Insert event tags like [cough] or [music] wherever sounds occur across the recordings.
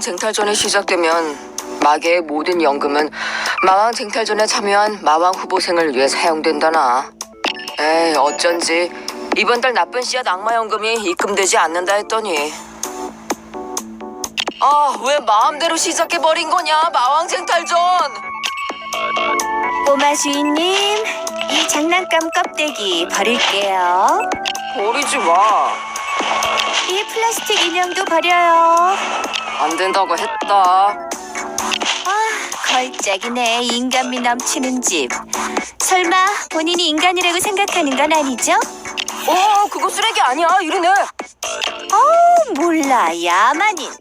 마왕 쟁탈전이 시작되면 마계의 모든 연금은 마왕 쟁탈전에 참여한 마왕 후보생을 위해 사용된다나. 에이 어쩐지 이번 달 나쁜 씨앗 악마 연금이 입금되지 않는다 했더니. 아 왜 마음대로 시작해버린 거냐 마왕 쟁탈전. 꼬마 주인님, 이 장난감 껍데기 버릴게요. 버리지 마. 이 플라스틱 인형도 버려요. 안 된다고 했다. 아, 걸작이네. 인간미 넘치는 집. 설마 본인이 인간이라고 생각하는 건 아니죠? 어 그거 쓰레기 아니야 이리네. 어, 몰라. 야만인.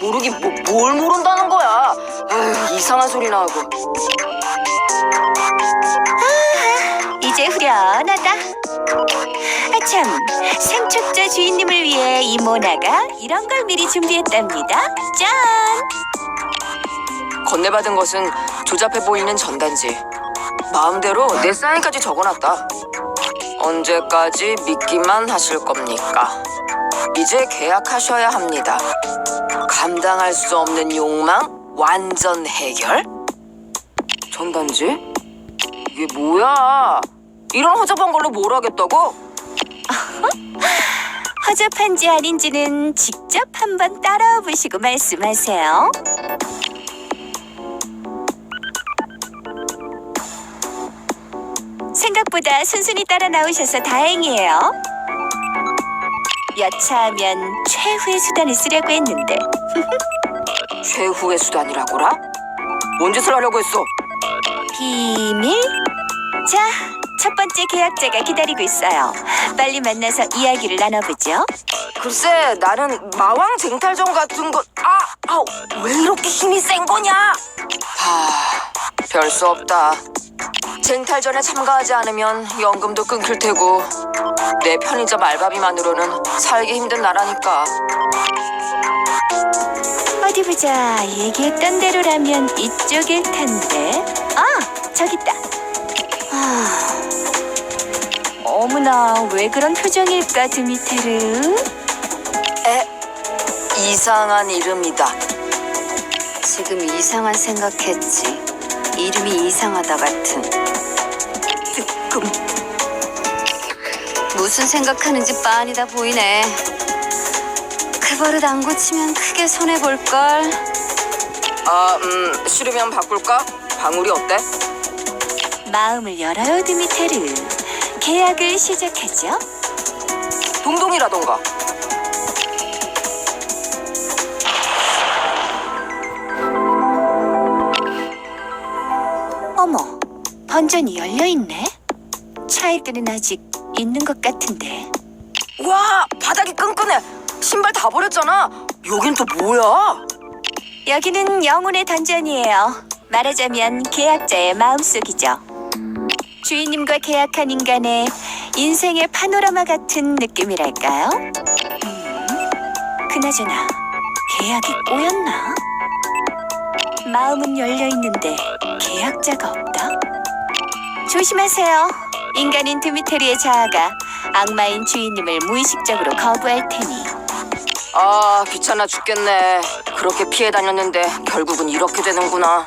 모르긴 뭐, 뭘 모른다는 거야. 에휴, 이상한 소리 나고. 이제 후련하다. 아참, 상첩자 주인님을 위해 이 모나가 이런 걸 미리 준비했답니다. 짠! 건네받은 것은 조잡해 보이는 전단지. 마음대로 내 사인까지 적어놨다. 언제까지 믿기만 하실 겁니까? 이제 계약하셔야 합니다. 감당할 수 없는 욕망 완전 해결? 전단지? 이게 뭐야? 이런 허접한 걸로 뭘 하겠다고? [laughs] 허접한지 아닌지는 직접 한번 따라와 보시고 말씀하세요. 생각보다 순순히 따라 나오셔서 다행이에요. 여차하면 최후의 수단을 쓰려고 했는데 [laughs] 최후의 수단이라고라? 뭔 짓을 하려고 했어? 비밀? 자, 첫 번째 계약자가 기다리고 있어요. 빨리 만나서 이야기를 나눠보죠. 글쎄 나는 마왕 쟁탈전 같은 것 아! 아우 왜 이렇게 힘이 센 거냐? 하 별 수 없다 쟁탈전에 참가하지 않으면 연금도 끊길 테고 내 편의점 알바비만으로는 살기 힘든 나라니까 어디 보자. 얘기했던 대로라면 이쪽일 텐데. 아, 저기 있다. 아, 어머나, 왜 그런 표정일까, 드미테르? 에 이상한 이름이다 지금 이상한 생각했지. 이름이 이상하다 같은. 금 무슨 생각하는지 빤히 다 보이네. 그 버릇 안 고치면 크게 손해 볼 걸. 아, 음, 싫으면 바꿀까? 방울이 어때? 마음을 열어요, 드미테르. 계약을 시작하죠. 동동이라던가 어머, 번전이 열려 있네. 차일들은 아직 있는 것 같은데. 와 바닥이 끈끈해 신발 다 버렸잖아 여긴 또 뭐야? 여기는 영혼의 던전이에요. 말하자면 계약자의 마음속이죠. 주인님과 계약한 인간의 인생의 파노라마 같은 느낌이랄까요? 음, 그나저나 계약이 꼬였나? 마음은 열려 있는데 계약자가 없다. 조심하세요. 인간인 드미테리의 자아가 악마인 주인님을 무의식적으로 거부할 테니. 아 귀찮아 죽겠네 그렇게 피해 다녔는데 결국은 이렇게 되는구나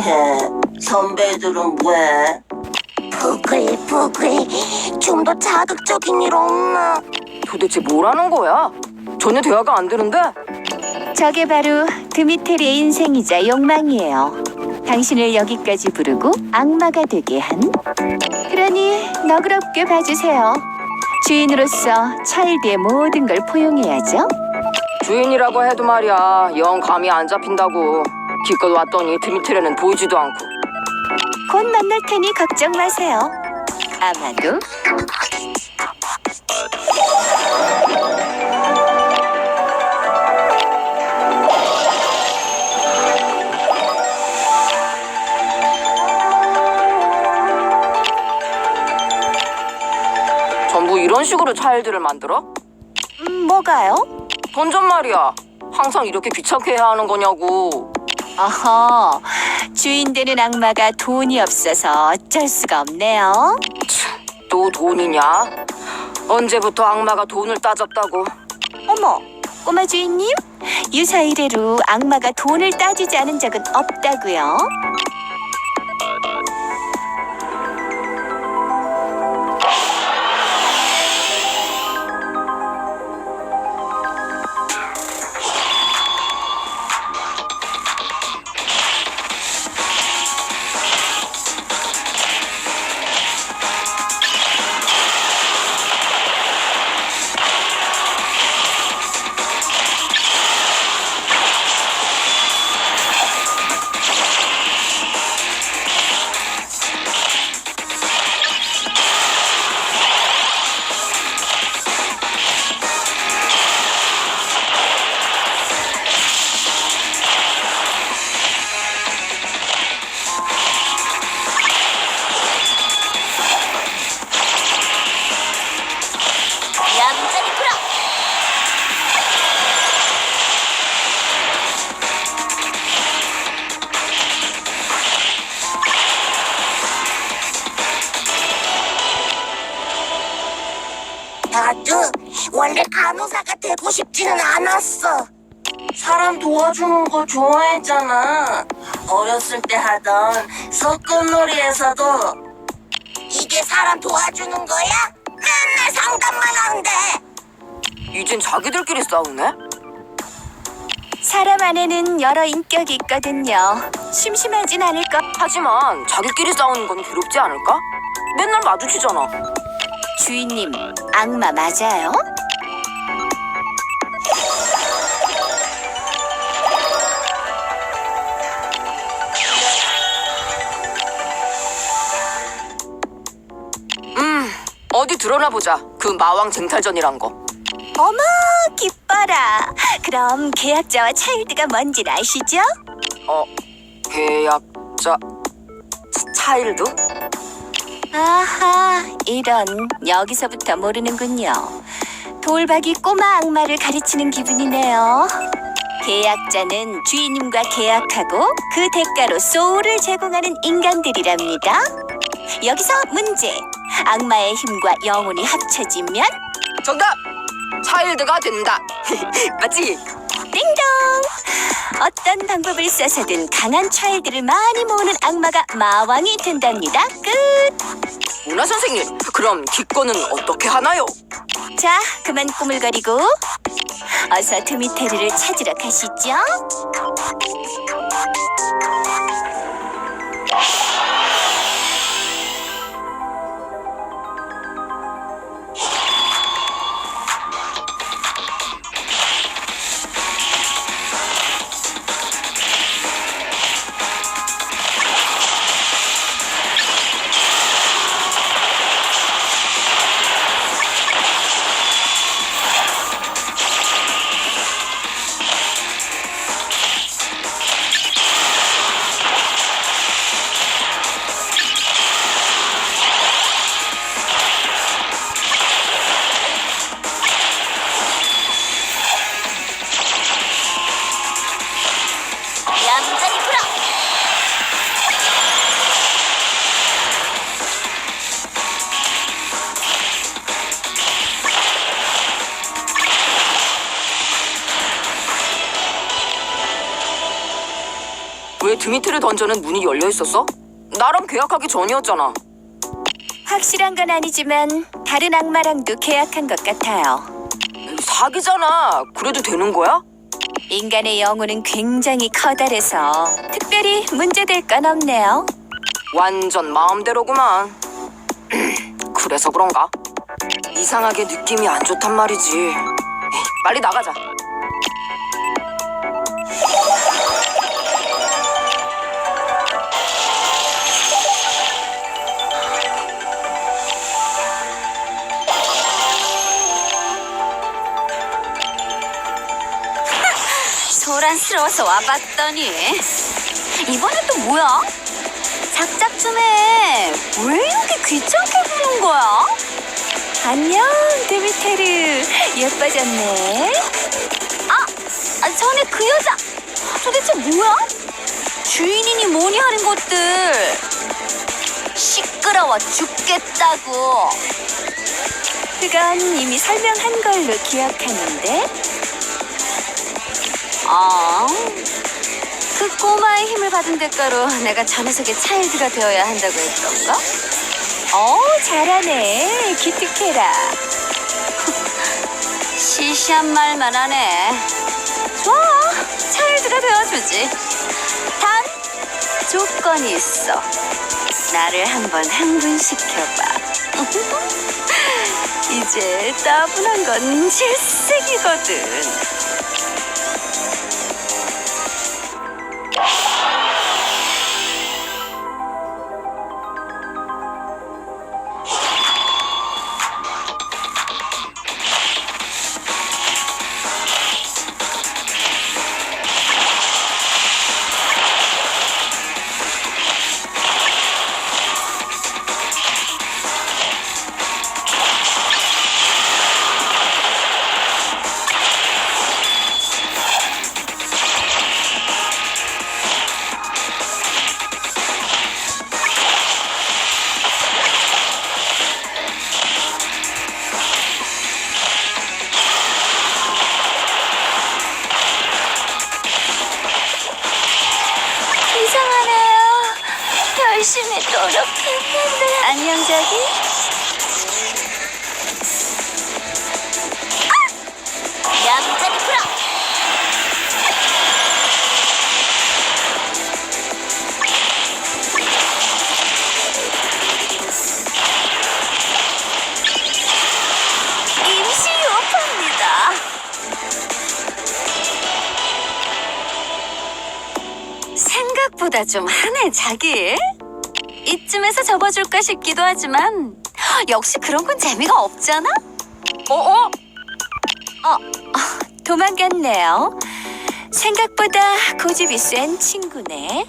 해. 선배들은 왜? 부글부글 좀더 자극적인 일 없나? 도대체 뭐라는 거야? 전혀 대화가 안 되는데? 저게 바로 드미테리의 인생이자 욕망이에요. 당신을 여기까지 부르고 악마가 되게 한. 그러니 너그럽게 봐주세요. 주인으로서 차일드의 모든 걸 포용해야죠. 주인이라고 해도 말이야 영 감이 안 잡힌다고 기껏 왔더니 드미트레는 보이지도 않고 곧 만날 테니 걱정 마세요. 아마도 전부 이런 식으로 차일드를 만들어? 음, 뭐가요? 던전 말이야 항상 이렇게 귀찮게 해야 하는 거냐고 어허, 주인 되는 악마가 돈이 없어서 어쩔 수가 없네요. 또 돈이냐? 언제부터 악마가 돈을 따졌다고 어머, 꼬마 주인님? 유사 이래로 악마가 돈을 따지지 않은 적은 없다고요. 되고 싶지는 않았어. 사람 도와주는 거 좋아했잖아. 어렸을 때 하던 소꿉놀이에서도 이게 사람 도와주는 거야? 맨날 상담만 하는데. 이젠 자기들끼리 싸우네? 사람 안에는 여러 인격이 있거든요. 심심하진 않을 것. 하지만 자기끼리 싸우는 건 괴롭지 않을까? 맨날 마주치잖아 주인님, 악마 맞아요? 어디 드러나 보자 그 마왕 쟁탈전이란 거 어머, 기뻐라. 그럼 계약자와 차일드가 뭔지 아시죠? 어, 계약자 차- 차일드? 아하, 이런 여기서부터 모르는군요. 돌박이 꼬마 악마를 가르치는 기분이네요. 계약자는 주인님과 계약하고 그 대가로 소울을 제공하는 인간들이랍니다. 여기서 문제. 악마의 힘과 영혼이 합쳐지면 정답! 차일드가 된다 [laughs] 맞지? 띵동! 어떤 방법을 써서든 강한 차일드를 많이 모으는 악마가 마왕이 된답니다. 끝! 문화 선생님 그럼 기권은 어떻게 하나요? 자, 그만 꾸물거리고 어서 드미테르를 찾으러 가시죠. 왜 드미트리 던전은 문이 열려 있었어? 나랑 계약하기 전이었잖아. 확실한 건 아니지만 다른 악마랑도 계약한 것 같아요. 사기잖아. 그래도 되는 거야? 인간의 영혼은 굉장히 커다래서 특별히 문제될 건 없네요. 완전 마음대로구만. [clears throat] 그래서 그런가? 이상하게 느낌이 안 좋단 말이지. 에이, 빨리 나가자. 소란스러워서 와봤더니 이번엔 또 뭐야? 작작 좀 해. 왜 이렇게 귀찮게 구는 거야? 안녕, 데미테르. 예뻐졌네. 아, 아, 전에 그 여자 도대체 뭐야? 주인이니 뭐니 하는 것들 시끄러워 죽겠다고 그건 이미 설명한 걸로 기억하는데. 아, 그 꼬마의 힘을 받은 대가로 내가 저 녀석의 차일드가 되어야 한다고 했던가? 어, 잘하네. 기특해라. [laughs] 시시한 말만 하네. 좋아, 차일드가 되어주지. 단, 조건이 있어. 나를 한번 흥분시켜봐. [laughs] 이제 따분한 건 질색이거든. 생각보다 좀 하네, 자기. 이쯤에서 접어줄까 싶기도 하지만 역시 그런 건 재미가 없잖아. 어, 어? 도망갔네요. 생각보다 고집이 센 친구네.